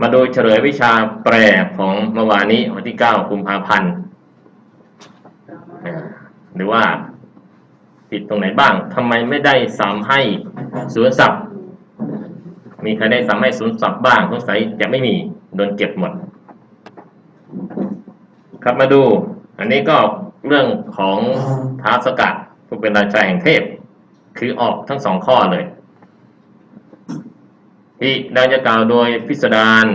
มาดูเฉลยวิชาแปรของเมื่อวานนี้วันที่ 9 กุมภาพันธ์หรือว่าผิดตรงไหนบ้างทำไมไม่ได้สามให้ศูนย์ศัพท์มีใครได้สามให้ศูนย์ศัพท์บ้างสงสัยจะไม่มีโดนเก็บหมด ครับมาดู อันนี้ก็เรื่องของท้าสกัดผู้เป็นราชาแห่งเทพ คือออกทั้งสองข้อเลย ที่ดังจะกล่าวโดยพิสดาร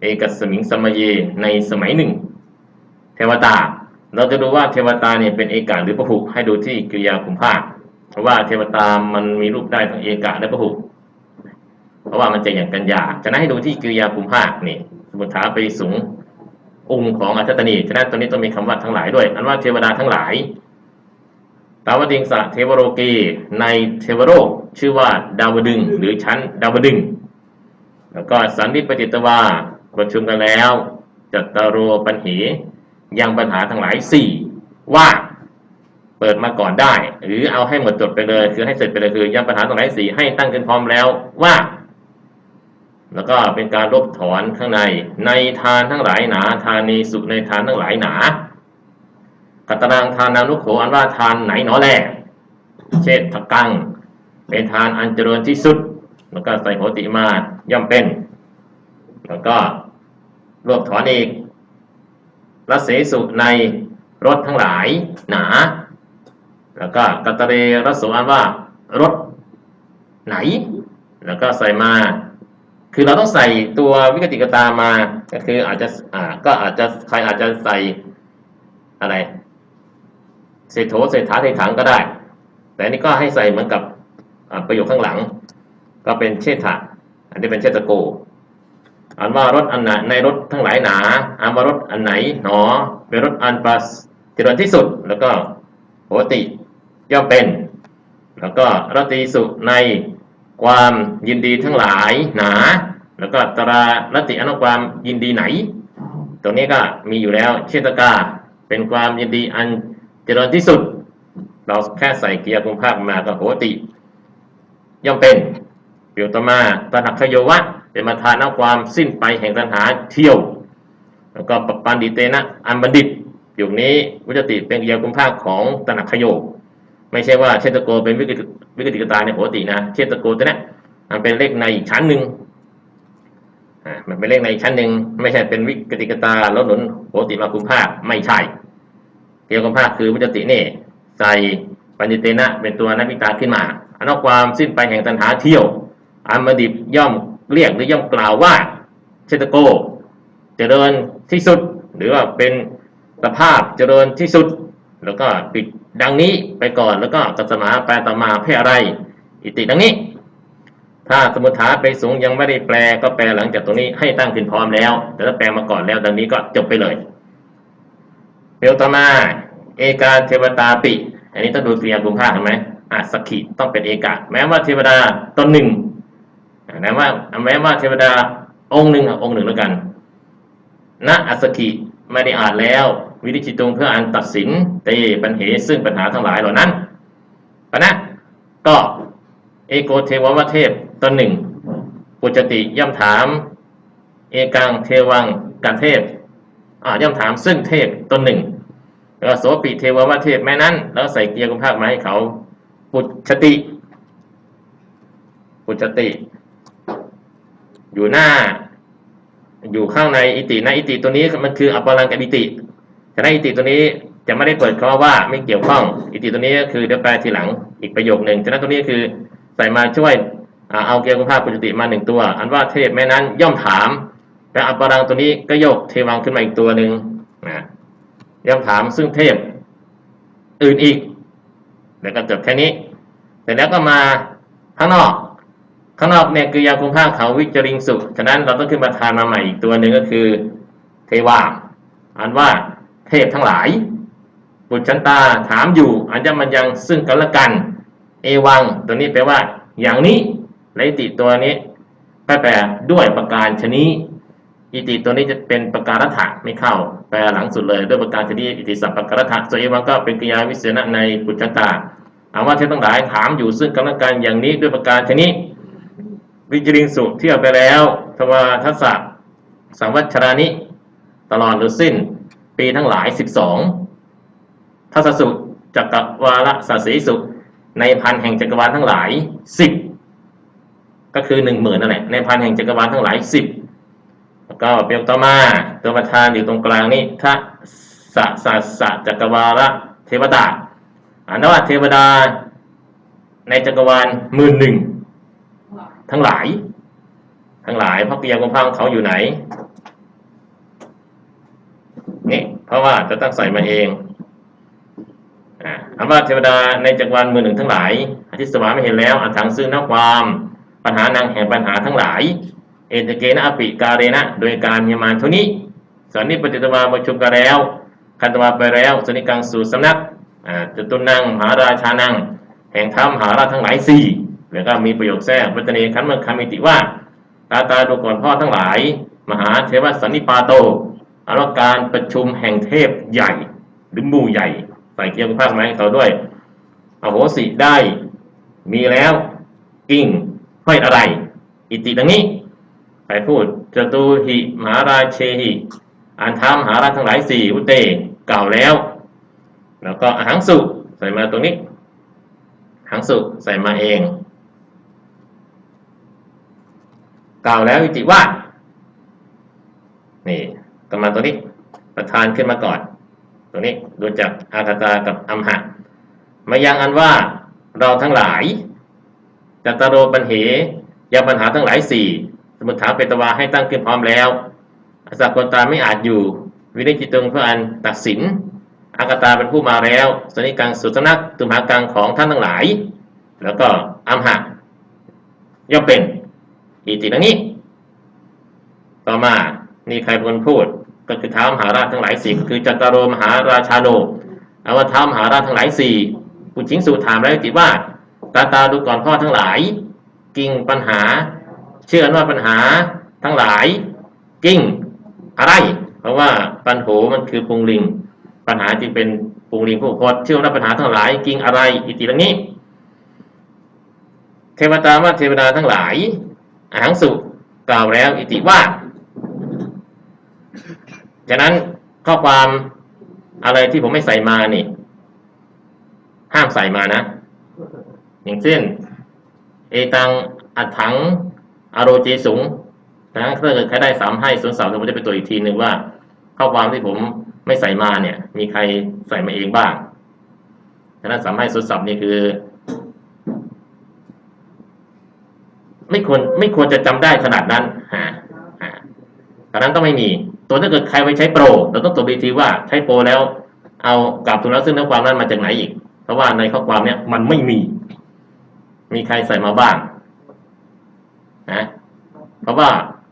เอกสมิงสมัยในสมัยหนึ่ง เทวตา เราจะดูว่าเทวตาเนี่ยเป็นเอกาหรือพหุให้ดูที่กริยาคุมภาคเพราะว่าเทวตามันมีรูปได้ทั้งเอกาและพหุเพราะว่ามันจะอย่างกันยาฉะนั้นให้ดูที่กริยาคุมภาคนี่สมุทฐาไปสูงองค์ของอัจฉริยฉะนั้นตัวนี้ต้องมีคำว่าทั้งหลายด้วย อันว่าเทวดาทั้งหลายตาวดิงสะเทวโรกีในเทวโลกชื่อว่าดาวดึงหรือชั้นดาวดึง แล้วก็สันนิปจิตวาประชุมกันแล้วจัตตารโรปัญหียังปัญหาทั้งหลายสี่ว่าเปิดมาก่อนได้ หรือเอาให้หมดจดไปเลย คือให้เสร็จไปเลยคือยังปัญหาทั้งหลายสี่ให้ตั้งขึ้นพร้อมแล้วว่า แล้วก็เป็นการลบถอนข้างใน ในทานทั้งหลายหนา ทานีสุในทานทั้งหลายหนากัตรังทานานุโขอันว่าทานไหนหนอแลเช่นทกังเป็นทานอันเจริญที่สุด แล้วก็ใส่โหติมาย่อมเป็น แล้วก็รวบถอนอีกรัสเสสุในรถทั้งหลายหนา แล้วก็กัตเรรัสโอันว่ารถไหน แล้วก็ใส่มา คือเราต้องใส่ตัววิกติกตามา ก็คืออาจจะอ่าก็อาจจะใครอาจจะใส่อะไรเศรษโถเศรษฐาเศรษฐังก็ได้ แต่นนี้ก็ให้ใส่เหมือนกับประโยคข้างหลัง ก็เป็นเชษฐะอันนี้เป็นเชษฐโก อันว่ารถอันไหนในรถทั้งหลายหนา อันว่ารถอันไหนหนอ เป็นรถอันปัสเจริญที่สุด แล้วก็โหติย่อมเป็น แล้วก็รตรีสุในความยินดีทั้งหลายหนา แล้วก็ตรารติอนุความยินดีไหน ตรงนี้ก็มีอยู่แล้วเชตกาเป็นความยินดีอันเจริญที่สุด เราแค่ใส่เกียร์คุมภาคมาก็โหติ ย่อมเป็น เปียวต่อมาตนักขโยวะเป็นมาทานเอาความสิ้นไปแห่งตัณหาเที่ยว แล้วก็ปปันดิเตนะอันบัณฑิตอยู่นี้วิจติเป็นเกียร์คุมภาคของตนักขโยไม่ใช่ว่าเชตโกเป็นวิกฤตวิกฤติกตาในปกตินะเชตโกตัวนี้มันเป็นเลขในอีกชั้นหนึ่งอ่ามันเป็นเลขในชั้นหนึ่งไม่ใช่เป็นวิกฤติกตาลดหนุนปกติมาคุมภาคไม่ใช่เกียร์คุมภาคคือวิจตินี่ใส่ปัญญเตนะเป็นตัวนักวิตาขึ้นมาอันนอกความสิ้นไปแห่งตัณหาเที่ยว อันบัณฑิตย่อมเรียกหรือย่อมกล่าวว่าเชตโก เจริญที่สุด หรือว่าเป็นสภาพเจริญที่สุด แล้วก็ปิดดังนี้ไปก่อนแล้วก็กัสมาแปลตมาเพื่ออะไร อิติดังนี้ ถ้าสมุทฐานไปสูงยังไม่ได้แปลก็แปลหลังจากตรงนี้ให้ตั้งขึ้นพร้อมแล้ว แต่ถ้าแปลมาก่อนแล้วดังนี้ก็จบไปเลยเดี๋ยวตมา เอกาเทวตาปิ อันนี้ต้องดูเรียกุมภาคเห็นไหมอะสกิต้องเป็นเอกาแม้ว่าเทวดาตนหนึ่ง แม้ว่าแม้ว่าเทวดาองค์หนึ่งอะองค์หนึ่งแล้วกันณอัสกิไม่ได้อ่านแล้ว วิธิจิตุงเพื่ออ่านตัดสินเตปัญเหซึ่งปัญหาทั้งหลายเหล่านั้นปะนะก็เอโกเทววเทพตนหนึ่งปุจติย่อมถาม เอกังเทวังกันเทพอ่าย่อมถามซึ่งเทพตนหนึ่งแล้วก็โสปิเทววเทพแม้นั้น แล้วใส่เกียร์กุมภาคมาให้เขาปุจติปุจติ อยู่หน้า อยู่ข้างในอิตินะอิติตัวนี้มันคืออัปปลังกับอิติฉะนั้นอิติตัวนี้จะไม่ได้เปิดข้อว่าไม่เกี่ยวข้อง อิติตัวนี้ก็คือเดี๋ยวแปลทีหลังอีกประโยคหนึ่งฉะนั้นตัวนี้คือใส่มาช่วยเอาเกียร์กุมภาพปุจติมาหนึ่งตัว อันว่าเทพแม่นั้นย่อมถาม และอัปปลังตัวนี้ก็ยกเทวังขึ้นมาอีกตัวหนึ่งนะย่อมถามซึ่งเทพอื่นอีกแล้วก็จบแค่นี้ เสร็จแล้วก็มาข้างนอก ข้างนอกเนี่ยคือยาคุมภาคเขาวิจริงสุฉะนั้นเราต้องขึ้นมาทานมาใหม่อีกตัวหนึ่งก็คือ เทวาอันว่าเทพทั้งหลายบุตรชันตาถามอยู่อันจะมันยังซึ่งกันและกัน เอวัง ตัวนี้แปลว่า อย่างนี้และอิติตัวนี้แปลด้วยประการชนี้อิติตัวนี้จะเป็นประการถะไม่เข้า แปลหลังสุดเลยด้วยประการชนี้อิติสัพประการถะส่วนเอวังก็เป็นกิยาวิเศษณะในบุตรชันตาเอาว่าเทพทั้งหลายถามอยู่ซึ่งกันและกันอย่างนี้ด้วยประการชนี้ วิจริงสุเที่ยวไปแล้วทวาทัสสะสังวัชรานิ ตลอดหรือสิ้น ปีทั้งหลายสิบสองทัศสุจักรวาลสัสีสุในพันแห่งจักรวาลทั้งหลายสิบก็คือหนึ่งหมื่นนั่นแหละในพันแห่งจักรวาลทั้งหลายสิบแล้วก็เปรียบต่อมาตัวประธานอยู่ตรงกลางนี้ทะสะสะสะจักรวาลเทวดาอ่านว่าเทวดาในจักรวาลหมื่นหนึ่ง ทั้งหลาย ทั้งหลายพระปิยกุมพังเขาอยู่ไหนนี่เพราะว่าจะตั้งใส่มาเองอ่าว่าเทวดาในจักรวาลมือหนึ่งทั้งหลายอธิสวาไม่เห็นแล้วอัถังซึ่งนักความ ปัญหานางแห่งปัญหาทั้งหลาย เอตเกนะอปิกาเรนะโดยการมีมานเท่านี้สันนิปฏิตวาประชุมกันแล้วคันตวาไปแล้วสนิกังสู่สำนักอ่าจตุนังมหาราชานัง แห่งธรรมมหาราชทั้งหลายสี่ แล้วก็มีประโยคแทรกวัจเนคันเมื่อคำมิติว่า ตาตาดูก่อนพ่อทั้งหลาย มหาเทวสันนิปาโตอาว่าการประชุมแห่งเทพใหญ่ หรือมู่ใหญ่ใส่เกียร์ภาคไหมต่อด้วยอโหสิได้มีแล้วกิ่งห้อยอะไร อิติดังนี้ใครพูดจตุหิมหาราเชหิอันทามหาราทั้งหลายสี่อุเตกล่าวแล้ว แล้วก็หังสุใส่มาตรงนี้หังสุใส่มาเอง กล่าวแล้ววิจิว่า นี่ก็มาตัวนี้ ประธานขึ้นมาก่อนตัวนี้ดูจากอาคาตากับอัมหะมายังอันว่าเราทั้งหลายจัตตารโรปัญเหยาปัญหาทั้งหลายสี่สมุทฐานเปตวาให้ตั้งขึ้นพร้อมแล้วอสักคนตาไม่อาจอยู่ วินิจิตงเพื่ออันตัดสินอากาตาเป็นผู้มาแล้ว สนิกังสุตนักตุมหากังของท่านทั้งหลาย แล้วก็อัมหะย่อมเป็น อีติดังนี้ ต่อมานี่ใครเป็นคนพูด ก็คือท้ามหาราชทั้งหลายสี่ก็คือจัตตารโรมหาราชาโนเอาว่าท้ามหาราชทั้งหลายสี่ผู้ชิงสู่ถามแล้วจิตว่า ตาตาดูก่อนพ่อทั้งหลายกิ่งปัญหา เชื่อว่าปัญหาทั้งหลายกิ่งอะไร เพราะว่าปัญโหมันคือปุงลิง ปัญหาจึงเป็นปุงลิงผู้พจน์เชื่อว่าปัญหาทั้งหลายกิ่งอะไร อิติดังนี้ เทวตาว่าเทวดาทั้งหลาย อาหังสุกล่าวแล้วอิติว่าฉะนั้นข้อความอะไรที่ผมไม่ใส่มานี่ ห้ามใส่มานะ อย่างเช่น เอตังอัดถังอโรเจสุงนะถ้าเกิดใครได้สามให้ศูนสามผมจะไปตรวจอีกทีหนึ่งว่า ข้อความที่ผมไม่ใส่มาเนี่ย มีใครใส่มาเองบ้างฉะนั้นสามให้ศูนสามนี่คือ ไม่ควรไม่ควรจะจำได้ขนาดนั้นฮะฮะฉะนั้นต้องไม่มี ตัวถ้าเกิดใครไปใช้โปร เราต้องตรวจดีทีว่าใช้โปรแล้ว เอากลับทุนแล้วซึ่งเนื้อความนั้นมาจากไหนอีก เพราะว่าในข้อความเนี่ยมันไม่มี มีใครใส่มาบ้างนะเพราะว่า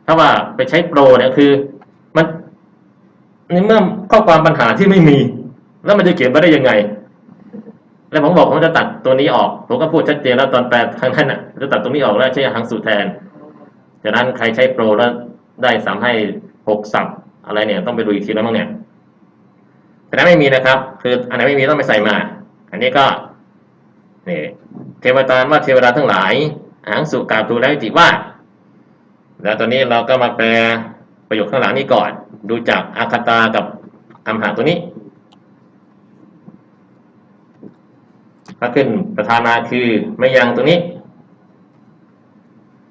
ถ้าว่าไปใช้โปรเนี่ยคือ มันในเมื่อข้อความปัญหาที่ไม่มี แล้วมันจะเขียนมาได้ยังไง แล้วผมบอกผมจะตัดตัวนี้ออก ผมก็พูดชัดเจนแล้วตอนแปลทางนั้นอะจะตัดตรงนี้ออกแล้วใช้หังสูตรแทนจากนั้นใครใช้โปรแล้วได้สามให้หกสับอะไรเนี่ย ต้องไปดูอีกทีแล้วมั้งเนี่ยแต่นั้นไม่มีนะครับ คืออันไหนไม่มีต้องไปใส่มา อันนี้ก็นี่เทวตาว่าเทวดาทั้งหลายอาหังสุกาตูแล้วจิว่า แล้วตอนนี้เราก็มาแปลประโยคข้างหลังนี้ก่อน ดูจากอาคาตากับอัมหาตัวนี้ ถ้าขึ้นประธานาคือไม่ยังตรงนี้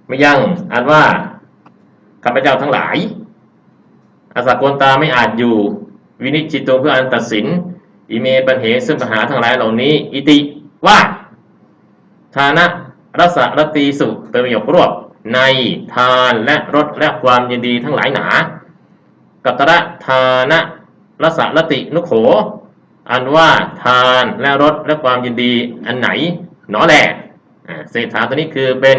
ไม่ยังอ่านว่าข้าพเจ้าทั้งหลายอาสากลตาไม่อาจอยู่ วินิจจิตตัวเพื่ออันตัดสิน อิเมปัญเหซึ่งปัญหาทั้งหลายเหล่านี้ อิติว่าฐานะรสรตีสุเป็นประโยครวบในทานและรสและความยินดีทั้งหลายหนา กัตระทานะรสรตินุโข อันว่าทานและรสและความยินดีอันไหนหนอแหละอ่เศรษฐาตัวนี้คือเป็น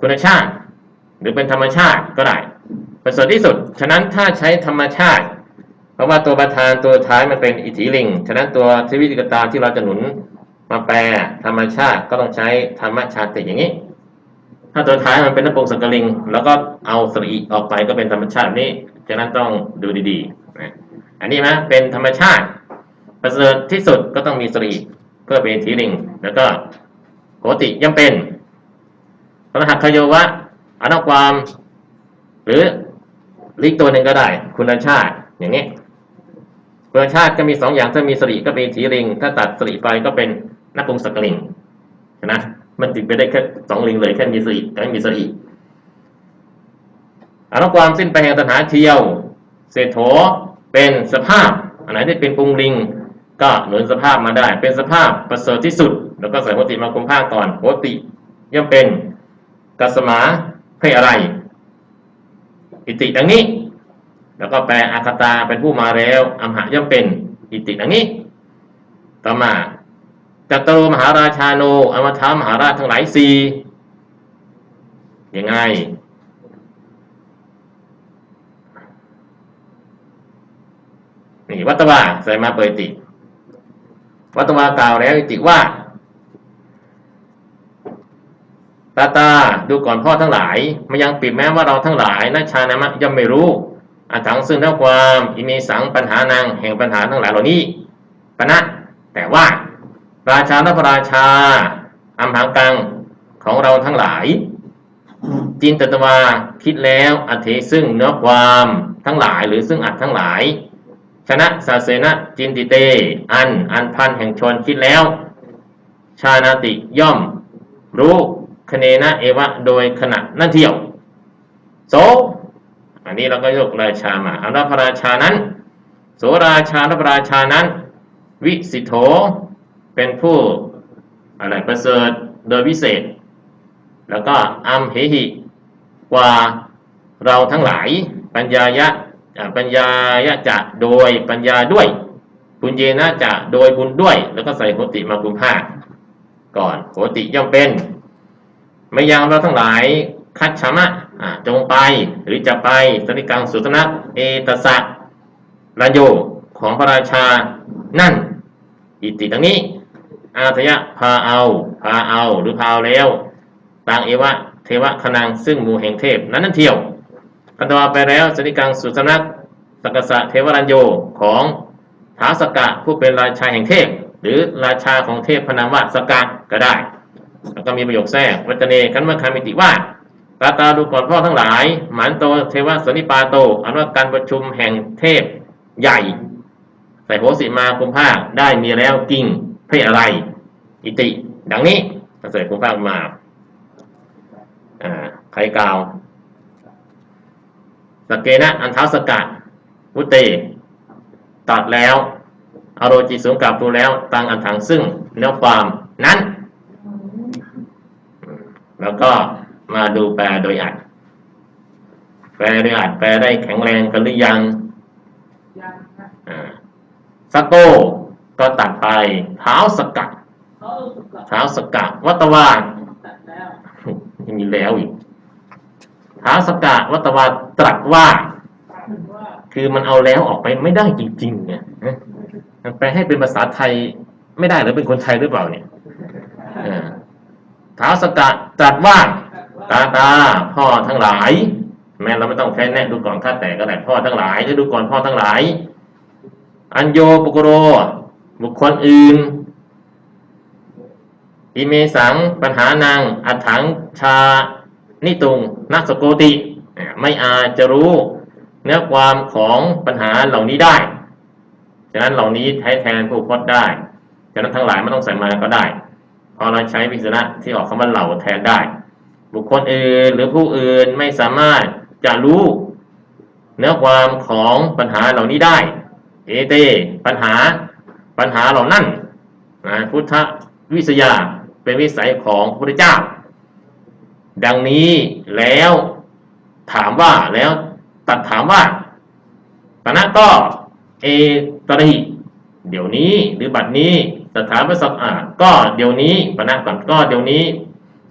คุณชาติ หรือเป็นธรรมชาติก็ได้ประเสริฐที่สุด ฉะนั้นถ้าใช้ธรรมชาติ เพราะว่าตัวประธานตัวท้ายมันเป็นอิทธิลิง ฉะนั้นตัวทวิติกตาที่เราจะหนุนมาแปลธรรมชาติก็ต้องใช้ธรรมชาติอย่างนี้ ถ้าตัวท้ายมันเป็นนปงสังกลิง แล้วก็เอาสระอีออกไปก็เป็นธรรมชาตินี้ ฉะนั้นต้องดูดีๆนะอันนี้นะเป็นธรรมชาติ ประเสริฐที่สุดก็ต้องมีสรีเพื่อเป็นทธิลิง แล้วก็โหติย่อมเป็นพระหัตถโยวะอนความ หรือหรืออีกตัวหนึ่งก็ได้ คุณชาติ อย่างนี้ คุณชาติก็มีสองอย่างถ้ามีสริก็เป็นถีริง ถ้าตัดสริไปก็เป็นนักพงศกลิงนะมันติดไปได้แค่สองลิงเลยแค่มีสริกับไม่มีสริอนุความสิ้นไปแห่งตัณหาเที่ยว เศรษโเป็นสภาพ อันไหนที่เป็นปุงลิง ก็หนุนสภาพมาได้ เป็นสภาพประเสริฐที่สุด แล้วก็ใส่โหติมาคุมภาคก่อนโหติย่อมเป็นกัสมาให้อะไร อิติดังนี้ แล้วก็แปลอาคตาเป็นผู้มาแล้วอัมหะย่อมเป็น อิติดังนี้ ต่อมาจัตโตมหาราชาโนอมทามหาราชทั้งหลายสี่ยังไงนี่วัตวาใส่มาเปิดติ วัตวากล่าวแล้วอิติว่าตาตาดูก่อนพ่อทั้งหลายมายังปิดแม้ว่าเราทั้งหลายนัชานามะย่อมไม่รู้อาถังซึ่งเท่าความอิมีสังปัญหานางแห่งปัญหาทั้งหลายเหล่านี้ปณะแต่ว่า ราชาและพระราชาอัมหังกังของเราทั้งหลาย จินตตวาคิดแล้วอธิซึ่งเนื้อความทั้งหลายหรือซึ่งอัดทั้งหลาย ชนะสาเสนะจินติเต อัน อันพันแห่งชนคิดแล้ว ชานาติย่อม รู้คเนนะเอวะโดยขณะนั่นเที่ยว โส อันนี้เราก็ยกราชามาอันพระราชานั้น โสราชาและพระราชานั้น วิสิโธเป็นผู้อะไรประเสริฐโดยวิเศษ แล้วก็อัมเหหิกว่าเราทั้งหลายปัญญายะ ปัญญายะจะโดยปัญญาด้วยบุญเยนะจะโดยบุญด้วย แล้วก็ใส่โหติมาคุมภาคก่อนโหติย่อมเป็นไม่ยังเราทั้งหลายคัดชมะอ่าจงไปหรือจะไปสนิกังสุตนะเอตสะรัญโยของพระราชานั่น อิติดังนี้ อาทยะพาเอา พาเอาหรือพาเอาแล้ว ต่างเอวะ เทวะคนังซึ่งมูแห่งเทพ นั้นนั่นเที่ยว กันตวาไปแล้วสนิกังสุสนักสกษะเทวรัญโยของท้าสกะผู้เป็นราชาแห่งเทพ หรือราชาของเทพพนามว่าสกะก็ได้แล้วก็มีประโยคแทรกวัจเนกันมคามิติว่าตาตาดูก่อนพ่อทั้งหลาย หมันโตเทวสนิปาโตอันว่าการประชุมแห่งเทพใหญ่ ใส่โหสิมาคุมภาคได้มีแล้วกิ่งเพศอะไร อิติ ดังนี้ใส่คุมภาคมา อ่า ใครกล่าว สกเกนะอันเท้าสกัดวุเต ตัดแล้วอโรจิสูงกับดูแล้วตังอันถังซึ่งเนื้อความนั้น แล้วก็มาดูแปลโดยอัด แปลโดยอัดแปลได้แข็งแรงกันหรือยังยังนะอ่าสกโกก็ตัดไปเท้าสกัดเขาสุกะเท้าสกัดวัตวานตัดแล้วยังมีแล้วอีก เท้าสกัดวัตวาตรัสว่าดคือมันเอาแล้วออกไปไม่ได้จริงๆเนี่ยมันไปให้เป็นภาษาไทยไม่ได้หรือเป็นคนไทยหรือเปล่าเนี่ยท้าสกัดตรัสว่าตัดว่า ตาตา พ่อทั้งหลาย แม้เราไม่ต้องแค่แน่ดูก่อนข้าแต่ก็ได้พ่อทั้งหลายจะดูก่อนพ่อทั้งหลาย อัญโยปุกโร บุคคลอื่นอิเมสังปัญหานางอัฏฐังชา นิตุงนักสโกติ ไม่อาจจะรู้เนื้อความของปัญหาเหล่านี้ได้ ฉะนั้นเหล่านี้ใช้แทนผู้พจน์ได้ ฉะนั้นทั้งหลายไม่ต้องใส่มาก็ได้เพราะเราใช้วิจนะที่ออกคำว่าเหล่าแทนได้ บุคคลอื่นหรือผู้อื่นไม่สามารถจะรู้เนื้อความของปัญหาเหล่านี้ได้ เอเต ปัญหา ปัญหาเหล่านั้นนะพุทธวิสยาเป็นวิสัยของพระพุทธเจ้า ดังนี้แล้วถามว่าแล้วตัดถามว่าปณะก็เอตริเดี๋ยวนี้หรือบัดนี้สถาปสัตอาก็เดี๋ยวนี้ปณะก่อนก็เดี๋ยวนี้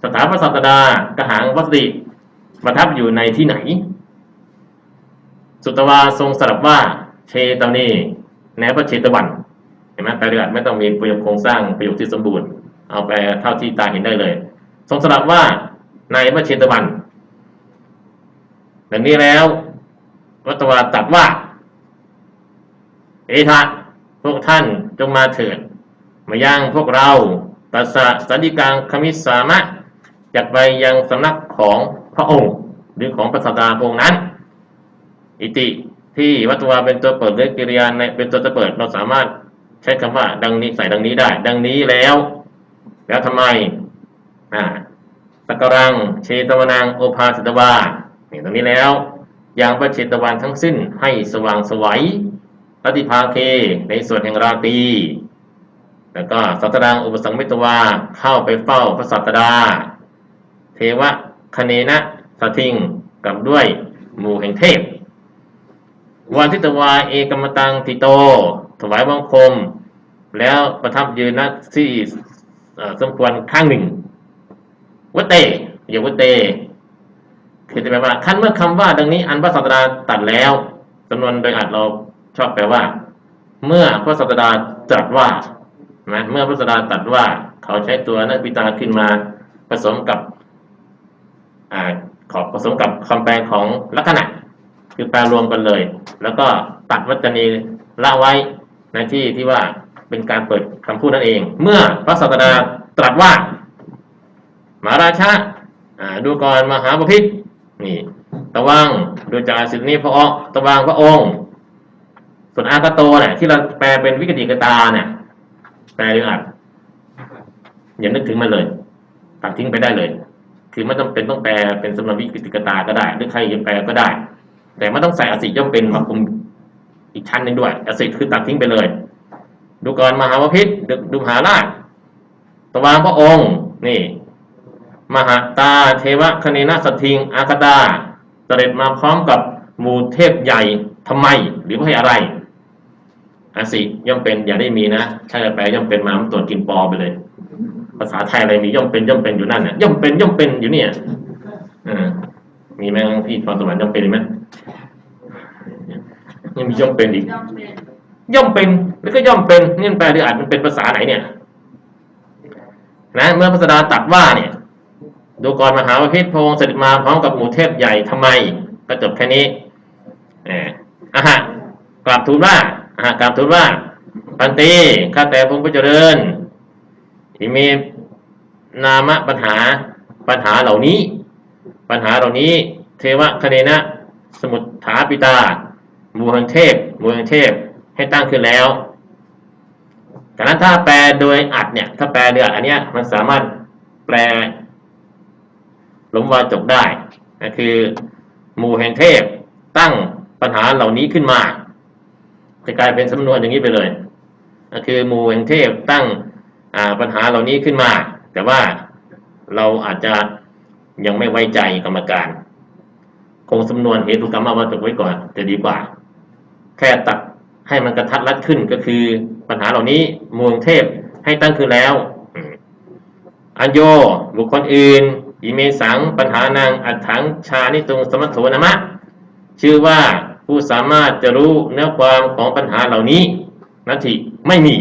สถาปสัตดากระหังวัสติประทับอยู่ในที่ไหน สุตวาทรงสรับว่าเชตนีแนพระเชตวันเห็นไหมแปลเดือไม่ต้องมีประโยคโครงสร้างประโยคที่สมบูรณ์ เอาแปเท่าที่ตาเห็นได้เลย ทรงสรับว่า ในพระเชตวัน ดังนี้แล้ววัตวาตรัดว่า เอทะพวกท่านจงมาเถิด มาย่างพวกเราตัสสะสันติกังคมิสามะจากไปยังสำนักของพระองค์ หรือของพระสดาพงนั้น อิติที่วัตวาเป็นตัวเปิดหรือกิริยาในเป็นตัวจะเปิดเราสามารถใช้คำว่า ดังนี้ใส่ดังนี้ได้ ดังนี้แล้ว แล้วทำไมอ่า สักรังเชตวนังโอภาสิตวานี่ตรงนี้แล้วอย่างพระเชตวันทั้งสิ้นให้สว่างสวัยปฏิภาเคในส่วนแห่งราตรีแล้วก็สัตดังอุปสังมิตวาเข้าไปเฝ้าพระสัตดา เทวะคเนนะสทิงกับด้วยหมู่แห่งเทพ วันทิตวาเอกมตังติโต ถวายบังคม แล้วประทับยืนณที่เอ่สมควรข้างหนึ่ง วัตเตอย่าวัตเต คือจะแปลว่าขั้นเมื่อคำว่าดังนี้อันพระศาสดาตัดแล้วจำนวนโดยอัดเราชอบแปลว่า เมื่อพระศาสดาตรัสว่านะเมื่อพระศาสดาตรัสว่า เขาใช้ตัวนักปิตาขึ้นมาผสมกับอ่าขอผสมกับคำแปลของลักษณะ คือแปลรวมกันเลย แล้วก็ตัดวัจนีละไว้ในที่ที่ว่าเป็นการเปิดคำพูดนั่นเอง เมื่อพระศาสดาตรัสว่า มาราชาดูก่อนมหาบพิตรนี่ตะวังดูจากสิทธินี้พระองค์ตะวังพระองค์ ส่วนอากาโตเนี่ยที่เราแปลเป็นวิกติกตาเนี่ยแปลหรืออ่านอย่านึกถึงมันเลยตัดทิ้งไปได้เลย คือไม่จำเป็นต้องแปลเป็นสำนวนวิกติกตาก็ได้ หรือใครจะแปลก็ได้ แต่ไม่ต้องใส่อสิย่อมเป็นมาคุมอีกชั้นหนึ่งด้วยอสิคือตัดทิ้งไปเลย ดูก่อนมหาวพิษดูมหาราชตะวางพระองค์ นี่ มหาตาเทวคเนนสทิงอากตาเสด็จมาพร้อมกับหมู่เทพใหญ่ทำไมหรือเพราะอะไรอสิย่อมเป็นอย่าได้มีนะใช่แปลย่อมเป็นมามันตรวจกินปอไปเลย ภาษาไทยอะไรมีย่อมเป็นย่อมเป็นอยู่นั่นน่ะย่อมเป็นย่อมเป็นอยู่เนี่ยอ่ามีไหมพี่พรสวรรค์ย่อมเป็นไหมยังมีย่อมเป็นอีก ย่อมเป็นย่อมเป็นแล้วก็ย่อมเป็นนี่มันแปลหรืออ่านมันเป็นภาษาไหนเนี่ย นะ เมื่อพระสดาตรัดว่าเนี่ย ดูก่อนมหาวิพิตรพงค์เสด็จมาพร้อมกับหมู่เทพใหญ่ทำไมก็จบแค่นี้อออะฮะกราบทูลว่าอะฮะกราบทูลว่าปันตีข้าแต่พระผู้เจริญที่มีนามปัญหาปัญหาเหล่านี้ ปัญหาเหล่านี้ เทวะคเนนะ สมุทฐาปิตาหมูหังเทพหมูหังเทพให้ตั้งขึ้นแล้วจากนั้นถ้าแปลโดยอัดเนี่ย ถ้าแปลเดือดอันเนี้ยมันสามารถแปล หลมวาจกได้ก็คือหมู่แห่งเทพตั้งปัญหาเหล่านี้ขึ้นมา จะกลายเป็นสำนวนอย่างนี้ไปเลยก็คือหมู่แห่งเทพตั้งปัญหาเหล่านี้ขึ้นมา แต่ว่าเราอาจจะยังไม่ไว้ใจกรรมการ คงสำนวนเหตุกรรมวัตถุไว้ก่อนจะดีกว่า แค่ตัดให้มันกระทัดรัดขึ้นก็คือปัญหาเหล่านี้มวงเทพให้ตั้งขึ้นแล้ว อัญโยบุคคลอื่น อิเมสังปัญหานางอัฏฐังชานิตุงสมัทโถนมะ ชื่อว่าผู้สามารถจะรู้เนื้อความของปัญหาเหล่านี้นัตถิไม่มี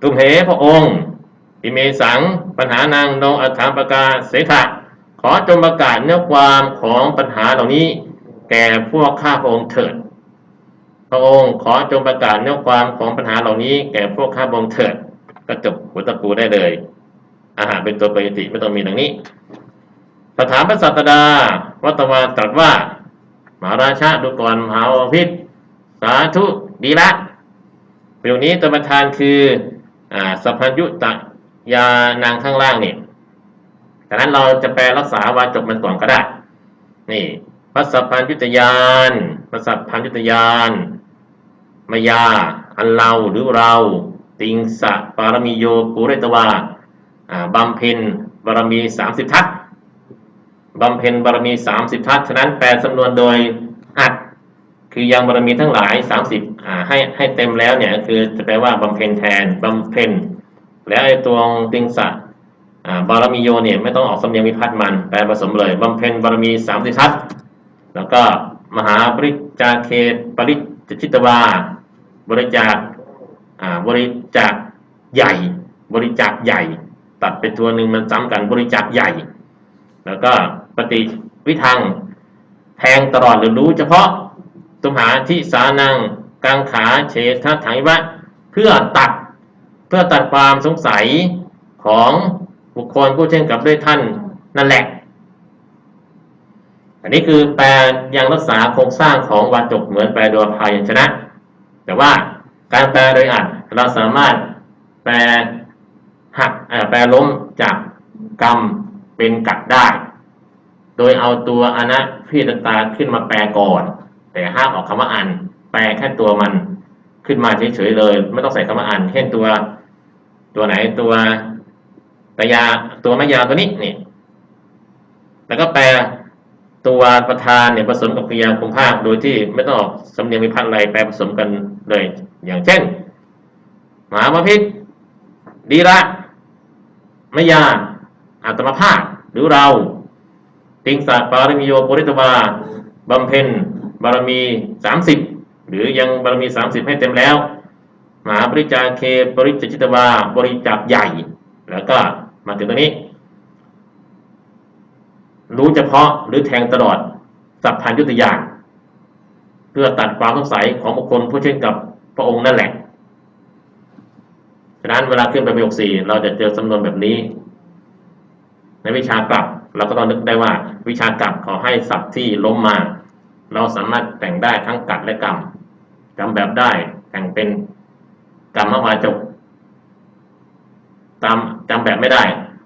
ตุมเหพระองค์ อิเมสังปัญหานางนอัฏฐามปกาเสถะขอจงประกาศเนื้อความของปัญหาเหล่านี้ แก่พวกข้าพระองค์เถิด พระองค์ขอจงประกาศเนื้อความของปัญหาเหล่านี้ แก่พวกข้าพระองค์เถิด ก็จบหัวตะปูได้เลย อาหารเป็นตัวปกติไม่ต้องมีดังนี้สถานพระสัตดาวัตวาตรัสว่า มหาราชาดูก่อนมหาวพิษสาธุดีละประโยคนี้ตัวประธานคืออ่าสัพพัญยุตะยานางข้างล่างนี่ดังนั้นเราจะแปลรักษาวาจบมันก่อนก็ได้ นี่พระสัพพัญยุตยานพระสัพพัญยุตยานมายา อันเราหรือเรา ติงสะปารมีโยปุเรตวา บำเพ็ญบารมีสามสิบทัศน์บำเพ็ญบารมีสามสิบทัศน์ฉะนั้นแปลสำนวนโดยอัดคือยังบารมีทั้งหลายสามสิบอ่าให้ให้เต็มแล้วเนี่ยคือจะแปลว่าบำเพ็ญแทนบำเพ็ญแล้วไอ้ตัวติงสะบารมีโยเนี่ยไม่ต้องออกสำเนียงวิพัฒน์มันแปลผสมเลยบำเพ็ญบารมีสามสิบทัศน์แล้วก็มหาปริจาเคปริจจิตวาบริจาคอ่าบริจาคใหญ่ บริจาคใหญ่ ตัดไปตัวหนึ่งมันซ้ำกันบริจาคใหญ่ แล้วก็ปฏิวิทังแทงตลอดหรือรู้เฉพาะตุมหาทิสานังกังขาเฉทถังวะเพื่อตัดเพื่อตัดความสงสัยของบุคคลผู้เช่นกับด้วยท่านนั่นแหละ อันนี้คือแปลยังรักษาโครงสร้างของวาจกเหมือนแปลโดยพายัญชนะ แต่ว่าการแปลโดยอัดเราสามารถแปล หักแปลล้มจากกรรมเป็นกัดได้ โดยเอาตัวอนะพิตตาขึ้นมาแปลก่อน แต่ห้ามออกคำว่าอัน แปลแค่ตัวมันขึ้นมาเฉยๆเลย ไม่ต้องใส่คำว่าอันเช่นตัวตัวไหนตัวตยาตัวมยาตัวนี้นี่แล้วก็แปลตัวประธานเนี่ยผสมกับกริยาคุมภาคโดยที่ไม่ต้องออกสำเนียงวิพัฒน์อะไรแปลผสมกันเลย อย่างเช่น หมาพิษดีละ มยาอัตมภาคหรือเรา ติงสาปารมิโยโปริตวาบำเพ็ญบารมีสามสิบหรือยังบารมีสามสิบให้เต็มแล้ว มหาบริจาเคปริจจิตวาบริจาคใหญ่ แล้วก็มาถึงตรงนี้ รู้เฉพาะหรือแทงตลอดสัพพัญยุตยานเพื่อตัดความสงสัยของบุคคลผู้เช่นกับพระองค์นั่นแหละะนั้นเวลาขึ้นไปประโยคสี่เราจะเจอสำนวนแบบนี้ ในวิชากลับเราก็ต้องนึกได้ว่า วิชากลับขอให้ศัพท์ที่ล้มมา เราสามารถแต่งได้ทั้งกัดและกรรมจำแบบได้แต่งเป็นกรรมวาจกตามจำแบบไม่ได้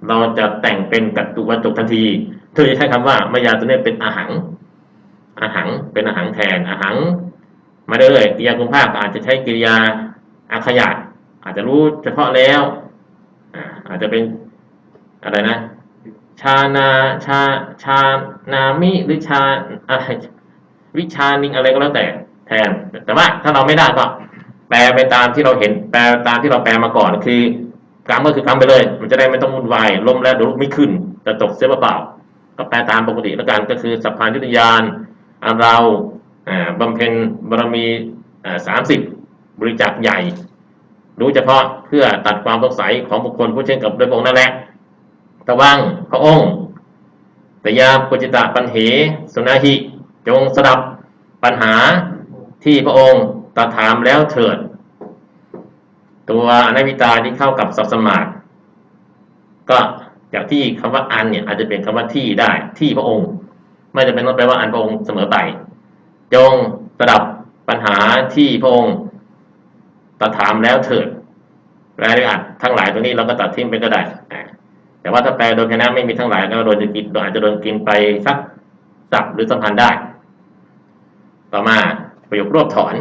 เราจะแต่งเป็นกัตตุวาจกทันทีเธอจะใช้คำว่ามายาตัวนี้เป็นอาหัง อาหังเป็นอาหังแทนอาหัง มาได้เลยกิริยาคุณภาคอาจจะใช้กิริยาอาขยาต อาจจะรู้เฉพาะแล้วอาจจะเป็นอะไรนะ ชานาชาชานามิหรือชาอะไรวิชานิงอะไรก็แล้วแต่แทน แต่ว่าถ้าเราไม่ได้ก็แปลไปตามที่เราเห็น แปลตามที่เราแปลมาก่อนคือกรรมก็คือกรรมไปเลย มันจะได้ไม่ต้องวุ่นวายล้มแล้วเดี๋ยวลุกไม่ขึ้นจะตกเสียเปล่าก็แปลตามปกติแล้วกันก็คือสัพพานยุตยานเราอ่าบำเพ็ญบารมีสามสิบบริจาคใหญ่ รู้เฉพาะเพื่อตัดความสงสัยของบุคคลผู้เช่นกับด้วยพระองค์นั่นแหละตะวังพระองค์แต่ยาปุจิตะปัญเหสุนาหิ จงสดับปัญหาที่พระองค์ตรัสถามแล้วเถิด ตัวอนาวิตาที่เข้ากับสัพสมาธิก็จากที่คำว่าอันเนี่ยอาจจะเป็นคำว่าที่ได้ที่พระองค์ ไม่จำเป็นต้องแปลว่าอันพระองค์เสมอไป จงสดับปัญหาที่พระองค์ ตถามแล้วเถิดแปลได้อ่านทั้งหลายตัวนี้เราก็ตัดทิ้งไปก็ได้อ่าแต่ว่าถ้าแปลโดยคณะไม่มีทั้งหลายก็โดนจะกินอาจจะโดนกินไปสักสับหรือสัมพันธ์ได้ ต่อมาประโยครวบถอน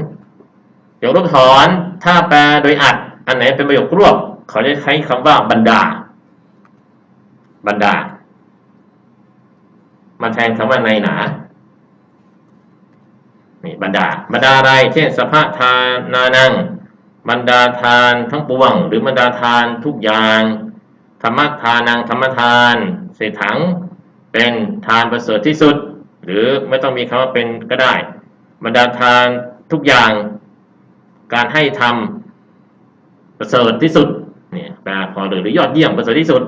ประโยครวบถอน ถ้าแปลโดยอัด อันไหนเป็นประโยครวบเขาจะใช้คำว่าบรรดา บรรดา มาแทนคำว่าในหนานี่บรรดา บรรดาอะไร เช่นสภาทานานัง บรรดาทานทั้งปวง หรือบรรดาทานทุกอย่างธรรมทานังธรรมทานเศษถังเป็นทานประเสริฐที่สุด หรือไม่ต้องมีคำว่าเป็นก็ได้ บรรดาทานทุกอย่าง การให้ทำประเสริฐที่สุดเนี่ยแปลพอหรือยอดเยี่ยมประเสริฐที่สุด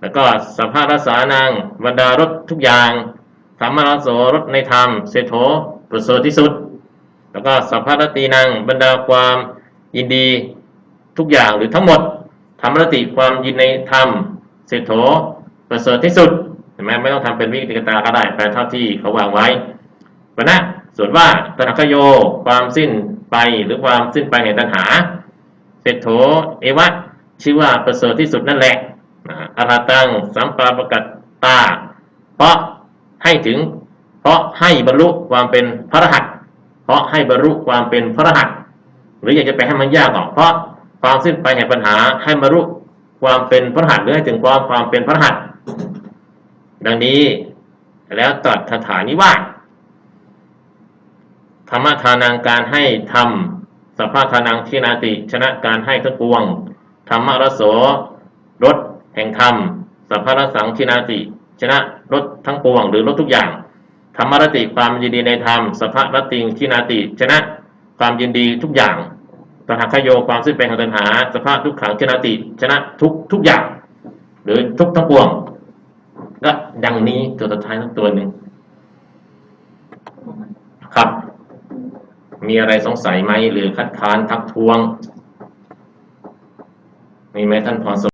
แล้วก็สัพพรัสานังบรรดารถทุกอย่างธรรมรสรถในธรรมเศโธประเสริฐที่สุด แล้วก็สัพพรตีนังบรรดาความ ยินดีทุกอย่างหรือทั้งหมดธรรมรติความยินในธรรมเศรษโถประเสริฐที่สุดเห็นไหมไม่ต้องทำเป็นวิกิตกตาก็ได้แปลเท่าที่เขาวางไว้ปณะส่วนว่าตถาคโยความสิ้นไปหรือความสิ้นไปแห่งตัณหาเศรษโถเอวะชื่อว่าประเสริฐที่สุดนั่นแหละอารหัตังสัมปาปกัตตา เพราะให้ถึง เพราะให้บรรลุความเป็นพระรหัสเพราะให้บรรลุความเป็นพระรหัส หรืออยากจะไปให้มันยากออก เพราะความสิ้นไปแห่งปัญหาให้บรรลุความเป็นพระรหัสหรือให้ถึงความความเป็นพระรหัสดังนี้แล้วตรัสคาถานี้ว่าธรรมทานังการให้ทำสัพพะทานังทินาติ ชนะการให้ทั้งปวงธรรมรสโสรสแห่งธรรมสัพพะรสังทินาติ ชนะรสทั้งปวง หรือรสทุกอย่างธรรมรติความยินดีในธรรมสัพพะรติงทินาติ ชนะความยินดีทุกอย่าง ตถาคโยความสิ้นไปแห่งตัณหา สภาพทุกขังชนะติ ชนะทุกทุกอย่าง หรือทุกทั้งปวงก็ดังนี้ตัวสุดท้ายทั้งตัวหนึ่งครับ มีอะไรสงสัยไหมหรือคัดค้านทักท้วง มีไหมท่านพรส